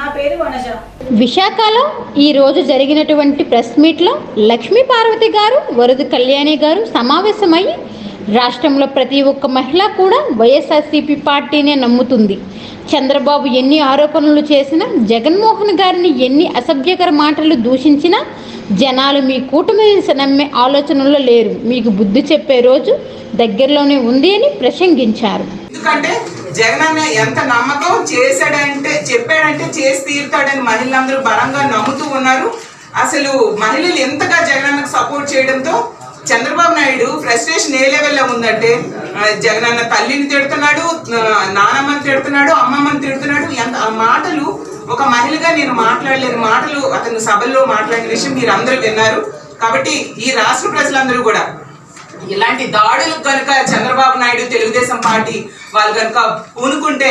నా పేరు వనజ. విశాఖలో ఈ రోజు జరిగినటువంటి ప్రెస్ మీట్లో లక్ష్మీ పార్వతి గారు వరద కళ్యాణి గారు సమావేశమై రాష్ట్రంలో ప్రతి ఒక్క మహిళ కూడా వైఎస్ఆర్సీపీ పార్టీనే నమ్ముతుంది. చంద్రబాబు ఎన్ని ఆరోపణలు చేసినా జగన్మోహన్ గారిని ఎన్ని అసభ్యకర మాటలు దూషించినా జనాలు మీ కూటమిని నమ్మే ఆలోచనలో లేరు. మీకు బుద్ధి చెప్పే రోజు దగ్గరలోనే ఉంది అని ప్రసంగించారు. ఎందుకంటే జగన్ అన్న ఎంత నమ్మకం చేశాడంటే చెప్పాడంటే చేసి తీరుతాడని మహిళలందరూ బలంగా నమ్ముతూ ఉన్నారు. అసలు మహిళలు ఎంతగా జగనన్నకు సపోర్ట్ చేయడంతో చంద్రబాబు నాయుడు ఫ్రస్ట్రేషన్ ఏ లెవెల్లో ఉందంటే జగనన్న తల్లిని తిడుతున్నాడు నానమ్మని తిడుతున్నాడు అమ్మమ్మని తిడుతున్నాడు. ఎంత ఆ మాటలు ఒక మహిళగా నేను మాట్లాడలేని మాటలు అతను సభల్లో మాట్లాడిన విషయం మీరు అందరూ విన్నారు. కాబట్టి ఈ రాష్ట్ర ప్రజలందరూ కూడా ఇలాంటి దాడులు కనుక చంద్రబాబు నాయుడు తెలుగుదేశం పార్టీ వాళ్ళు కనుక పూనుకుంటే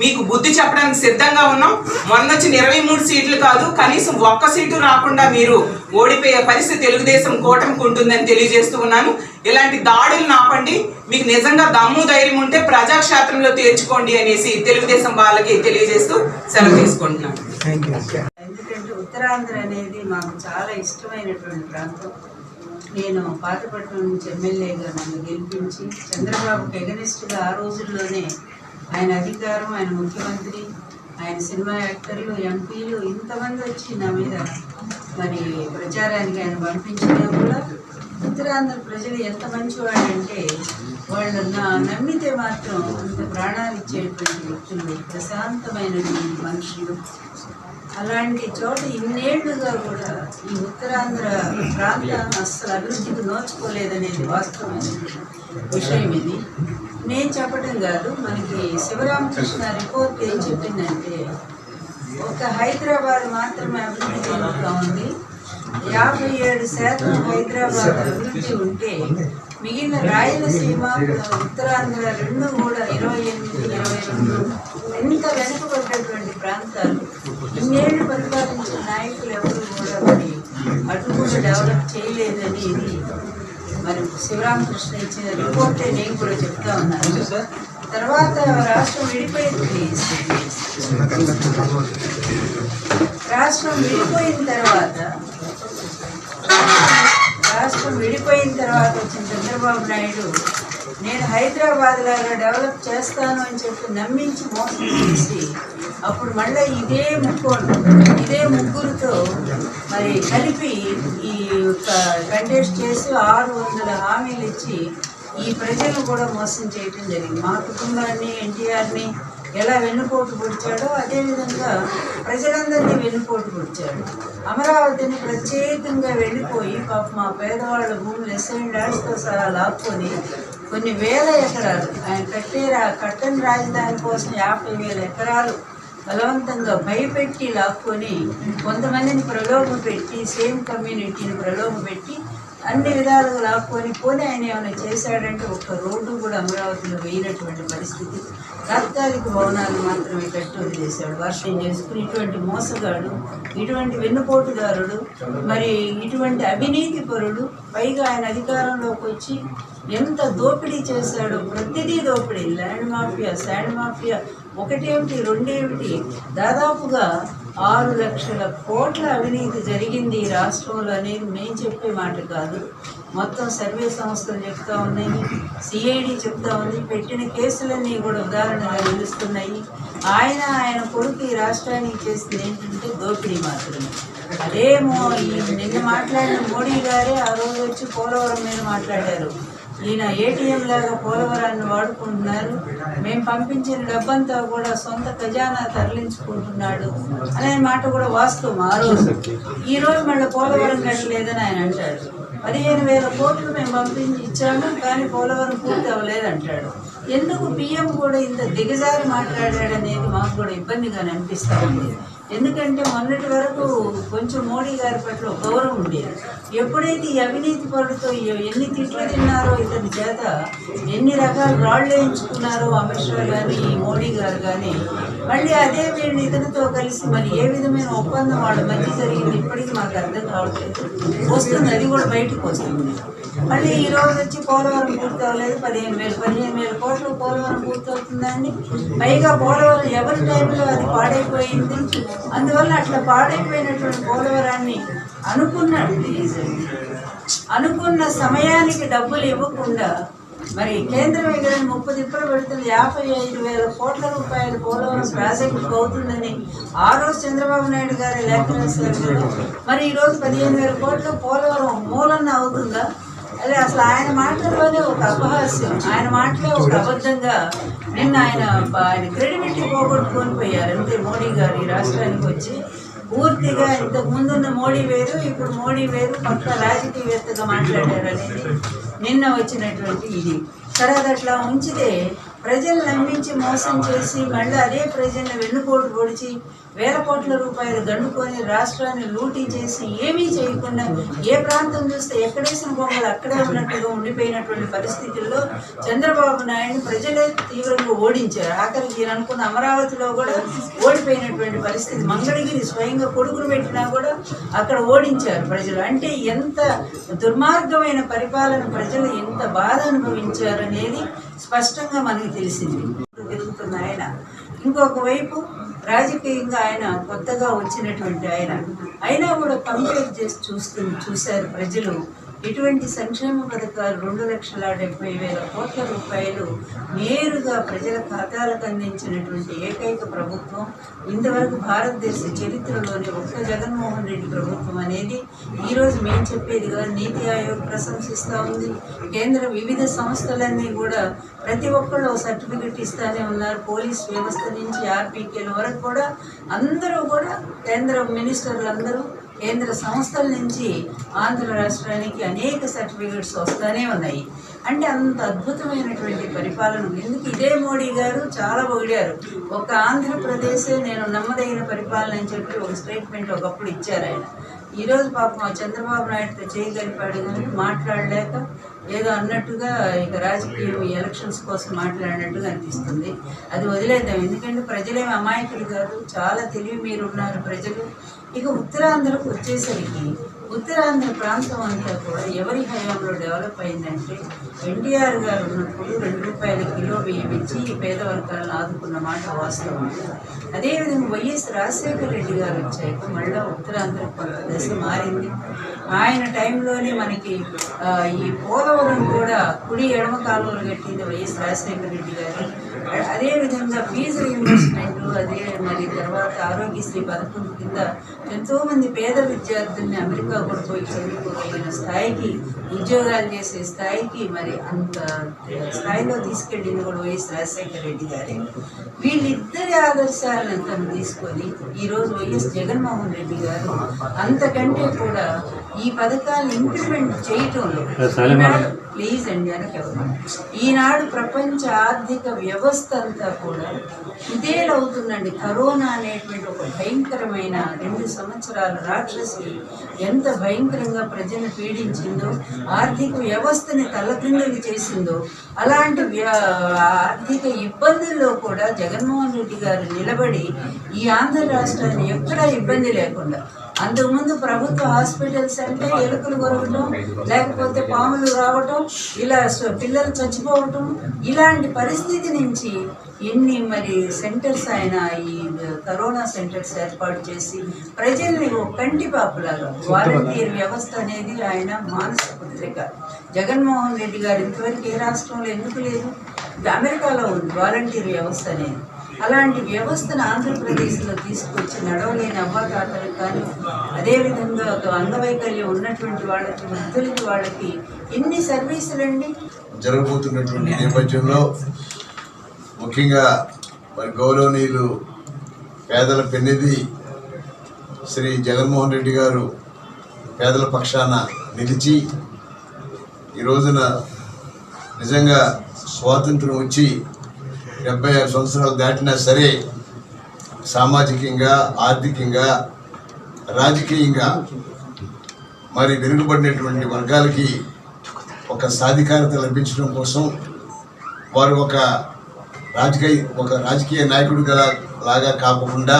మీకు బుద్ధి చెప్పడానికి సిద్ధంగా ఉన్నాం. మొన్న వచ్చిన ఇరవై మూడు సీట్లు కాదు కనీసం ఒక్క సీటు రాకుండా మీరు ఓడిపోయే పరిస్థితి తెలుగుదేశం కూటమికి ఉంటుందని తెలియజేస్తూ ఉన్నాను. ఇలాంటి దాడులు నాపండి. మీకు నిజంగా దమ్ము ధైర్యం ఉంటే ప్రజాక్షేత్రంలో తేల్చుకోండి అనేసి తెలుగుదేశం వాళ్ళకి తెలియజేస్తూ సెలవు తీసుకుంటున్నాను. ఎందుకంటే ఉత్తరాంధ్ర అనేది మాకు చాలా ఇష్టమైనటువంటి ప్రాంతం. నేను పాతపట్నం నుంచి ఎమ్మెల్యేగా నన్ను గెలిపించి చంద్రబాబుకి ఎగనిస్ట్గా ఆ రోజుల్లోనే ఆయన అధికారం ఆయన ముఖ్యమంత్రి ఆయన సినిమా యాక్టర్లు ఎంపీలు ఇంతమంది వచ్చి నా మీద మరి ప్రచారానికి ఆయన పంపించినా కూడా ఉత్తరాంధ్ర ప్రజలు ఎంత మంచివాళ్ళంటే వాళ్ళు నా నమ్మితే మాత్రం అంత ప్రాణాలు ఇచ్చేటువంటి వ్యక్తులు ప్రశాంతమైన మనుషులు. అలాంటి చోట ఇన్నేళ్ళుగా కూడా ఈ ఉత్తరాంధ్ర ప్రాంతం అస్సలు అభివృద్ధికి నోచుకోలేదనేది వాస్తవమైన విషయం ఇది. నేను చెప్పడం కాదు మనకి శివరామకృష్ణ రిపోర్ట్ ఏం చెప్పిందంటే ఒక హైదరాబాద్ మాత్రమే అభివృద్ధి చెందుతూ ఉంది. యాభై ఏడు శాతం హైదరాబాద్ అభివృద్ధి ఉంటే మిగిలిన రాయలసీమ ఉత్తరాంధ్ర రెండు కూడా ఇరవై ఎనిమిది ఇరవై రెండు ఎంత వెనుకబడ్డటువంటి ప్రాంతాలు? ఇన్నేళ్ళు పరిపాలించిన నాయకులు ఎవరు కూడా మరి అటు కూడా డెవలప్ చేయలేదని ఇది మరి శివరామకృష్ణ ఇచ్చిన రిపోర్టే నేను కూడా చెప్తా ఉన్నాను తర్వాత రాష్ట్రం విడిపోయింది. రాష్ట్రం విడిపోయిన తర్వాత రాష్ట్రం విడిపోయిన తర్వాత వచ్చిన చంద్రబాబు నాయుడు నేను హైదరాబాద్ లాగా డెవలప్ చేస్తాను అని చెప్పి నమ్మించి మోసం చేసి అప్పుడు మళ్ళీ ఇదే ముక్కోడు ఇదే ముగ్గురుతో మరి కలిపి ఈ కంటెస్ట్ చేసి ఆరు వందల హామీలు ఇచ్చి ఈ ప్రజలు కూడా మోసం చేయటం జరిగింది. మా కుటుంబాన్ని ఎన్టీఆర్ని ఎలా వెన్నుపోటు పొడిచాడో అదేవిధంగా ప్రజలందరినీ వెన్నుపోటు పొడిచాడు. అమరావతిని ప్రత్యేకంగా వెళ్ళిపోయి పాప మా పేదవాళ్ళ భూములు ఎస్ఎన్ ల్యాండ్స్తో సహా లాక్కొని కొన్ని వేల ఎకరాలు ఆయన కట్టే కట్టని రాజధాని కోసం యాభై వేల ఎకరాలు బలవంతంగా భయపెట్టి లాక్కొని కొంతమందిని ప్రలోభ పెట్టి సేమ్ కమ్యూనిటీని ప్రలోభ పెట్టి అన్ని విధాలుగా లాక్కొని పోనీ ఆయన ఏమైనా చేశాడంటే ఒక్క రోడ్డు కూడా అమరావతిలో వేయనటువంటి పరిస్థితి. తాత్కాలిక భవనాలు మాత్రమే కట్టి వదిలేశాడు. వర్షం చేసుకుని ఇటువంటి మోసగాడు ఇటువంటి వెన్నుపోటుదారుడు మరి ఇటువంటి అవినీతి పరుడు పైగా ఆయన అధికారంలోకి వచ్చి ఎంత దోపిడీ చేశాడో ప్రతిదీ దోపిడీ. ల్యాండ్ మాఫియా శాండ్ మాఫియా ఒకటేమిటి రెండేమిటి? దాదాపుగా ఆరు లక్షల కోట్ల అవినీతి జరిగింది ఈ రాష్ట్రంలో అనేది మేము చెప్పే మాట కాదు. మొత్తం సర్వే సంస్థలు చెప్తా ఉన్నాయి సిఐడి చెప్తా ఉంది పెట్టిన కేసులన్నీ కూడా ఉదాహరణగా నిలుస్తున్నాయి. ఆయన ఆయన కొడుకు ఈ రాష్ట్రానికి చేసింది ఏంటంటే దోపిడీ మాత్రమే. అదే నిన్న మాట్లాడిన మోడీ గారే ఆ రోజు వచ్చి పోలవరం మీద మాట్లాడారు. ఈయన ఏటీఎం లాగా పోలవరాన్ని వాడుకుంటున్నారు. మేము పంపించిన డబ్బంతా కూడా సొంత ఖజానా తరలించుకుంటున్నాడు అనే మాట కూడా వాస్తవం ఆ రోజు. ఈ రోజు మళ్ళీ పోలవరం కట్టలేదని ఆయన అంటాడు. పదిహేను వేల కోట్లు మేము పంపించి ఇచ్చాము కానీ పోలవరం పూర్తి అవ్వలేదంటాడు. ఎందుకు పిఎం కూడా ఇంత దిగజారి మాట్లాడాడనేది మాకు కూడా ఇబ్బందిగా అనిపిస్తూ ఉంది ఎందుకంటే మొన్నటి వరకు కొంచెం మోడీ గారి పట్ల గౌరవం ఉండేది. ఎప్పుడైతే ఈ అవినీతి పరులతో ఎన్ని తిట్లు తిన్నారో ఇతని చేత ఎన్ని రకాల రాళ్ళు వేయించుకున్నారో అమిత్ షా కానీ మోడీ గారు కానీ మళ్ళీ అదే వీళ్ళు ఇతనితో కలిసి మరి ఏ విధమైన ఒప్పందం వాళ్ళ మధ్య జరిగింది ఇప్పటికీ మాకు అర్థం కావట్లేదు. వస్తుంది అది కూడా బయటకు వస్తుంది. మళ్ళీ ఈ రోజు వచ్చి పోలవరం పూర్తి అవ్వలేదు. పదిహేను వేలు పదిహేను వేల కోట్లు పోలవరం పూర్తి అవుతుందండి. పైగా పోలవరం ఎవరి టైంలో అది పాడైపోయింది? అందువల్ల అట్లా పాడైపోయినటువంటి పోలవరాన్ని అనుకున్న అనుకున్న సమయానికి డబ్బులు ఇవ్వకుండా మరి కేంద్రం దగ్గర ముప్పై తిప్పలు పెడుతుంది యాభై ఐదు వేల కోట్ల రూపాయల పోలవరం ప్రాజెక్టు అవుతుందని ఆ రోజు చంద్రబాబు నాయుడు గారి లేఖ రాశారు. మరి ఈరోజు పదిహేను వేల కోట్ల పోలవరం మూలన్న అవుతుందా? అదే అసలు ఆయన మాటల్లోనే ఒక అపహాస్యం. ఆయన మాటలే ఒక అబద్ధంగా నిన్న ఆయన ఆయన క్రెడిబిలిటీ పోగొట్టుకొని పోయారు. అంతే మోడీ గారు ఈ రాష్ట్రానికి వచ్చి పూర్తిగా ఇంతకు ముందున్న మోడీ వేరు ఇప్పుడు మోడీ వేరు పక్క రాజకీయవేత్తగా మాట్లాడారు అనేది నిన్న వచ్చినటువంటి ఇది. తర్వాత అట్లా ఉంచితే ప్రజలు నమ్మించి మోసం చేసి మళ్ళీ అదే ప్రజల్ని వెన్నుపోటు పొడిచి వేల కోట్ల రూపాయలు దండుకొని రాష్ట్రాన్ని లూటీ చేసి ఏమీ చేయకుండా ఏ ప్రాంతం చూస్తే ఎక్కడేసిన బొమ్మలు అక్కడే ఉన్నట్టుగా ఉండిపోయినటువంటి పరిస్థితుల్లో చంద్రబాబు నాయుడు ప్రజలే తీవ్రంగా ఓడించారు. ఆఖరికి నేను అనుకున్న అమరావతిలో కూడా ఓడిపోయినటువంటి పరిస్థితి మంగళగిరి స్వయంగా కొడుకును పెట్టినా కూడా అక్కడ ఓడించారు ప్రజలు. అంటే ఎంత దుర్మార్గమైన పరిపాలన ప్రజలు ఎంత బాధ అనుభవించారు అనేది స్పష్టంగా మనకి తెలిసింది. తిరుగుతున్న ఆయన ఇంకొక వైపు రాజకీయంగా ఆయన కొత్తగా వచ్చినటువంటి ఆయన. అయినా కూడా కంపేర్ చేసి చూస్తు చూశారు ప్రజలు. ఇటువంటి సంక్షేమ పథకాలు రెండు లక్షల డెబ్బై వేల కోట్ల రూపాయలు నేరుగా ప్రజల ఖాతాలకు అందించినటువంటి ఏకైక ప్రభుత్వం. ఇంతవరకు భారతదేశ చరిత్రలోని ఒక్క జగన్మోహన్ రెడ్డి ప్రభుత్వం అనేది ఈరోజు మేము చెప్పేదిగా నీతి ఆయోగ్ ప్రశంసిస్తూ ఉంది. కేంద్ర వివిధ సంస్థలన్నీ కూడా ప్రతి ఒక్కళ్ళు సర్టిఫికెట్ ఇస్తానే ఉన్నారు. పోలీస్ వ్యవస్థ నుంచి ఆర్పీకేల వరకు కూడా అందరూ కూడా కేంద్ర మినిస్టర్లు అందరూ కేంద్ర సంస్థల నుంచి ఆంధ్ర రాష్ట్రానికి అనేక సర్టిఫికెట్స్ వస్తూనే ఉన్నాయి. అంటే అంత అద్భుతమైనటువంటి పరిపాలన ఎందుకు ఇదే మోడీ గారు చాలా పొగిడారు. ఒక ఆంధ్రప్రదేశే నేను నమ్మదగిన పరిపాలన అని చెప్పి ఒక స్టేట్మెంట్ ఒకప్పుడు ఇచ్చారు ఆయన. ఈరోజు పాపం ఆ చంద్రబాబు నాయుడుతో చేయగలిపాడు కానీ మాట్లాడలేక ఏదో అన్నట్టుగా ఇక రాజకీయం ఎలక్షన్స్ కోసం మాట్లాడినట్టుగా అనిపిస్తుంది. అది వదిలేద్దాం. ఎందుకంటే ప్రజలేమి అమాయకులు కాదు. చాలా తెలివి మీరు ఉన్నారు ప్రజలు. ఇక ఉత్తరాంధ్రకు వచ్చేసరికి ఉత్తరాంధ్ర ప్రాంతం అంతా కూడా ఎవరి హయాంలో డెవలప్ అయిందంటే ఎన్టీఆర్ గారు ఉన్నప్పుడు రెండు రూపాయల కిలో బియ్యం ఇచ్చి పేద వర్గాలను ఆదుకున్న మాట వాస్తవం. అదేవిధంగా వైఎస్ రాజశేఖర రెడ్డి గారు వచ్చాక మళ్ళీ ఉత్తరాంధ్ర దశ మారింది. ఆయన టైంలోనే మనకి ఈ పోలవరం కూడా కుడి ఎడమ కాలువలు కట్టింది వైఎస్ రాజశేఖర రెడ్డి గారు. అదేవిధంగా ఫీజు రీఇంబర్స్మెంట్ అదే మరి తర్వాత ఆరోగ్యశ్రీ పథకం కింద ఎంతోమంది పేద విద్యార్థుల్ని అమెరికా కూడా పోయి చదువుకోగలిగిన స్థాయికి ఉద్యోగాలు చేసే స్థాయికి మరి అంత స్థాయిలో తీసుకెళ్ళింది కూడా వైఎస్ రాజశేఖర రెడ్డి గారే వీళ్ళిద్దరి ఆదర్శాలను తను తీసుకొని ఈరోజు వైఎస్ జగన్మోహన్ రెడ్డి గారు అంతకంటే కూడా ఈ పథకాలను ఇంప్లిమెంట్ చేయటంలో ప్లీజ్ అండి వెనకెవరు ఈనాడు ప్రపంచ ఆర్థిక వ్యవస్థ అంతా కూడా ఇదేలవుతుందండి. కరోనా అనేటువంటి ఒక భయంకరమైన రెండు సంవత్సరాల రాక్షసి ఎంత భయంకరంగా ప్రజలను పీడించిందో ఆర్థిక వ్యవస్థని తలక్రిందులు చేసిందో అలాంటి వ్య- ఆర్థిక ఇబ్బందుల్లో కూడా జగన్మోహన్ రెడ్డి గారు నిలబడి ఈ ఆంధ్ర రాష్ట్రాన్ని ఎక్కడా ఇబ్బంది లేకుండా అంతకుముందు ప్రభుత్వ హాస్పిటల్స్ అంటే ఎలుకలు కొరగటం లేకపోతే పాములు రావటం ఇలా పిల్లలు చచ్చిపోవటం ఇలాంటి పరిస్థితి నుంచి ఎన్ని మరి సెంటర్స్ ఆయన ఈ కరోనా సెంటర్స్ ఏర్పాటు చేసి ప్రజల్ని ఓ కంటి పాపలాగా వాలంటీర్ వ్యవస్థ అనేది ఆయన మానస పుత్రిక. జగన్మోహన్ రెడ్డి గారు ఇంతవరకు ఏ రాష్ట్రంలో ఎందుకు లేదు? అమెరికాలో ఉంది వాలంటీర్ వ్యవస్థ అనేది. అలాంటి వ్యవస్థను ఆంధ్రప్రదేశ్లో తీసుకొచ్చి నడవలేని అవ్వాతాతలకు కానీ అదేవిధంగా ఒక అంగవైకల్యం ఉన్నటువంటి వాళ్ళకి వృద్ధులకి వాళ్ళకి ఎన్ని సర్వీసులండి? జరగబోతున్నటువంటి నేపథ్యంలో ముఖ్యంగా మరి గౌరవనీయులు పేదల పెన్నిధి శ్రీ జగన్మోహన్ రెడ్డి గారు పేదల పక్షాన నిలిచి ఈ రోజున నిజంగా స్వాతంత్రం వచ్చి డెబ్బై ఆరు సంవత్సరాలు దాటినా సరే సామాజికంగా ఆర్థికంగా రాజకీయంగా మరి వెనుకబడినటువంటి వర్గాలకి ఒక సాధికారత లభించడం కోసం వారు ఒక రాజకీయ ఒక రాజకీయ నాయకుడిగా లాగా కాకుండా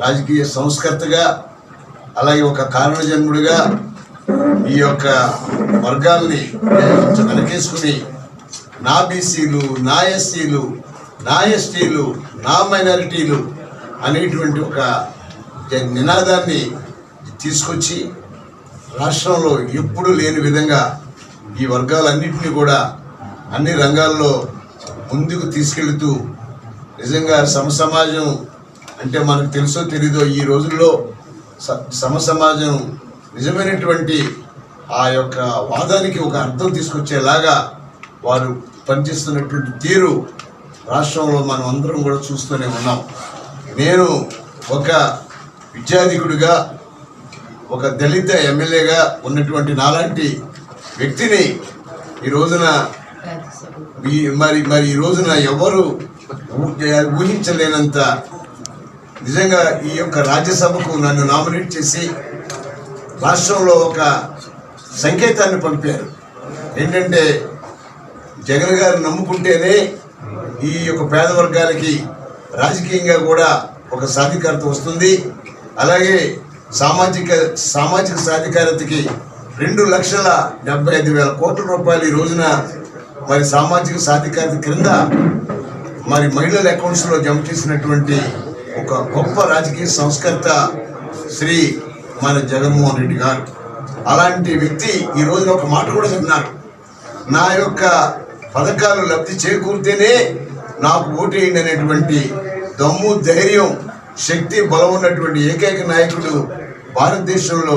రాజకీయ సంస్కర్తగా అలాగే ఒక కారణజన్ముడిగా ఈ యొక్క వర్గాల్ని వెనకేసుకుని నా బీసీలు నా ఎస్సీలు నా ఎస్టీలు నా మైనారిటీలు అనేటువంటి ఒక నినాదాన్ని తీసుకొచ్చి రాష్ట్రంలో ఎప్పుడూ లేని విధంగా ఈ వర్గాలన్నింటినీ కూడా అన్ని రంగాల్లో ముందుకు తీసుకెళ్తూ నిజంగా సమసమాజం అంటే మనకు తెలుసో తెలీదో ఈ రోజుల్లో సమసమాజం నిజమైనటువంటి ఆ యొక్క వాదానికి ఒక అర్థం తీసుకొచ్చేలాగా వారు పనిచేస్తున్నటువంటి తీరు రాష్ట్రంలో మనం అందరం కూడా చూస్తూనే ఉన్నాం. నేను ఒక విద్యాధికుడిగా ఒక దళిత ఎమ్మెల్యేగా ఉన్నటువంటి నాలాంటి వ్యక్తిని ఈ రోజున ఈ మరి మరి ఈ రోజున ఎవరు ఊహించలేనంత నిజంగా ఈ యొక్క రాజ్యసభకు నన్ను నామినేట్ చేసి రాష్ట్రంలో ఒక సంకేతాన్ని పంపారు. ఏంటంటే జగన్ గారు నమ్ముకుంటేనే ఈ యొక్క పేద వర్గాలకి రాజకీయంగా కూడా ఒక సాధికారత వస్తుంది. అలాగే సామాజిక సామాజిక సాధికారతకి రెండు లక్షల డెబ్బై ఐదు వేల కోట్ల రూపాయలు ఈ రోజున మరి సామాజిక సాధికారత క్రింద మరి మహిళల అకౌంట్స్లో జమ చేసినటువంటి ఒక గొప్ప రాజకీయ సంస్కర్త శ్రీ మన జగన్మోహన్ రెడ్డి గారు. అలాంటి వ్యక్తి ఈ రోజున ఒక మాట కూడా చెప్పినారు. నా యొక్క పథకాలు లబ్ధి చేకూరితేనే నాకు ఓటేయండి అనేటువంటి దమ్ము ధైర్యం శక్తి బలం ఉన్నటువంటి ఏకైక నాయకుడు భారతదేశంలో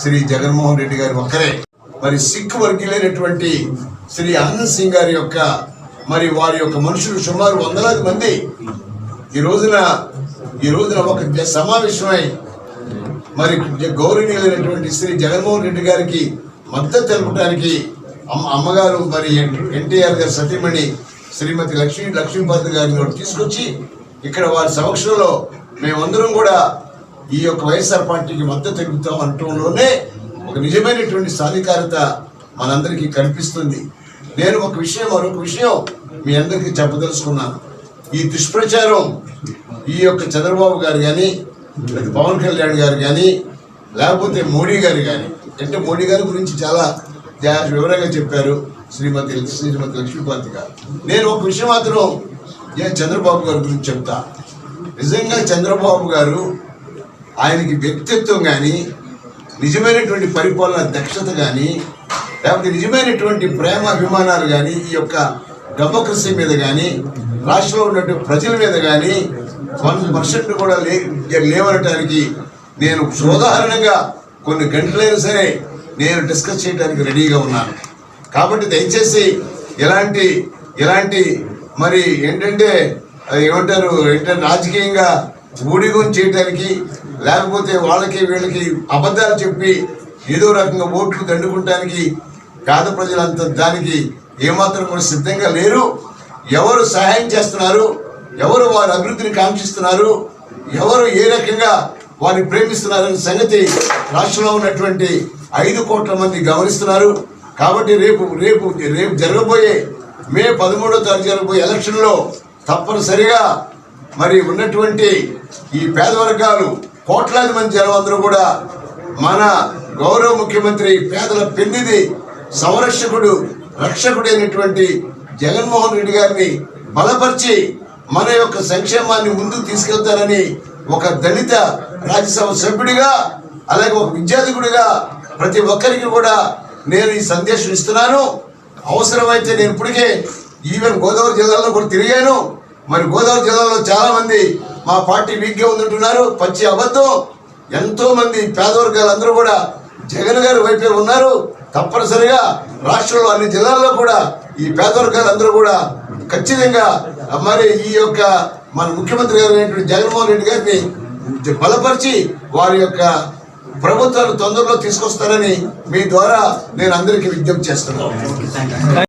శ్రీ జగన్మోహన్ రెడ్డి గారు ఒక్కరే. మరి సిక్ వర్గీలైనటువంటి శ్రీ ఆనంద్ సింగ్ గారి యొక్క మరి వారి యొక్క మనుషులు సుమారు వందలాది మంది ఈ రోజున ఈ రోజున ఒక సమావేశమై మరి గౌరవనీయులైనటువంటి శ్రీ జగన్మోహన్ రెడ్డి గారికి మద్దతు తెలపడానికి అమ్మ అమ్మగారు మరి ఎన్టీఆర్ గారు సతీమణి శ్రీమతి లక్ష్మీ లక్ష్మీపతి గారిని కూడా తీసుకొచ్చి ఇక్కడ వారి సమక్షంలో మేమందరం కూడా ఈ యొక్క వైఎస్ఆర్ పార్టీకి మద్దతు తెలుపుతాం అంటంలోనే ఒక నిజమైనటువంటి సాధికారత మనందరికీ కనిపిస్తుంది. నేను ఒక విషయం మరొక విషయం మీ అందరికీ చెప్పదలుచుకున్నాను. ఈ దుష్ప్రచారం ఈ యొక్క చంద్రబాబు గారు కానీ పవన్ కళ్యాణ్ గారు కానీ లేకపోతే మోడీ గారు కానీ అంటే మోడీ గారి గురించి చాలా వివరంగా చెప్పారు. శ్రీమతి శ్రీమతి లక్ష్మీపతి గారు. నేను ఒక విషయం మాత్రం ఏ చంద్రబాబు గారి గురించి చెప్తా. నిజంగా చంద్రబాబు గారు ఆయనకి వ్యక్తిత్వం కానీ నిజమైనటువంటి పరిపాలన దక్షత కానీ లేకపోతే నిజమైనటువంటి ప్రేమ అభిమానాలు కానీ ఈ యొక్క డెమోక్రసీ మీద కానీ రాష్ట్రంలో ఉన్నటువంటి ప్రజల మీద కానీ వన్ పర్సెంట్ కూడా లే లేవనటానికి నేను సోదాహరణంగా కొన్ని గంటలైనా సరే నేను డిస్కస్ చేయడానికి రెడీగా ఉన్నాను. కాబట్టి దయచేసి ఇలాంటి ఇలాంటి మరి ఏంటంటే అది ఏమంటారు ఏంటంటే రాజకీయంగా ఊడిగం చేయడానికి లేకపోతే వాళ్ళకి వీళ్ళకి అబద్ధాలు చెప్పి ఏదో రకంగా ఓట్లు దండుకుంటానికి పేద ప్రజలంతా దానికి ఏమాత్రం కూడా సిద్ధంగా లేరు. ఎవరు సహాయం చేస్తున్నారు ఎవరు వారి అభివృద్ధిని కాంక్షిస్తున్నారు ఎవరు ఏ రకంగా వారిని ప్రేమిస్తున్నారనే సంగతి రాష్ట్రంలో ఉన్నటువంటి ఐదు కోట్ల మంది గమనిస్తున్నారు. కాబట్టి రేపు రేపు రేపు జరగబోయే మే పదమూడో తారీఖు జరగబోయే ఎలక్షన్లో తప్పనిసరిగా మరి ఉన్నటువంటి ఈ పేద వర్గాలు కోట్లాది మంది జనం కూడా మన గౌరవ ముఖ్యమంత్రి పేదల పెన్నిది సంరక్షకుడు రక్షకుడైనటువంటి జగన్మోహన్ రెడ్డి గారిని బలపరిచి మన యొక్క సంక్షేమాన్ని ముందుకు తీసుకెళ్తారని ఒక దళిత రాజ్యసభ సభ్యుడిగా అలాగే ఒక విద్యార్థికుడిగా ప్రతి ఒక్కరికి కూడా నేను ఈ సందేశం ఇస్తున్నాను. అవసరమైతే నేను ఇప్పటికే ఈవెన్ గోదావరి జిల్లాలో కూడా తిరిగాను. మరి గోదావరి జిల్లాలో చాలామంది మా పార్టీ వీక్గా ఉందంటున్నారు. పచ్చి అబద్ధం. ఎంతోమంది పేదవర్గాలందరూ కూడా జగన్ గారి వైపే ఉన్నారు. తప్పనిసరిగా రాష్ట్రంలో అన్ని జిల్లాల్లో కూడా ఈ పేదవర్గాలందరూ కూడా ఖచ్చితంగా మరి ఈ యొక్క మన ముఖ్యమంత్రి గారు అయినటువంటి జగన్మోహన్ రెడ్డి గారిని బలపరిచి వారి యొక్క ప్రభుత్వాలు తొందరలో తీసుకొస్తారని మీ ద్వారా నేను అందరికీ విజ్ఞప్తి చేస్తున్నాను.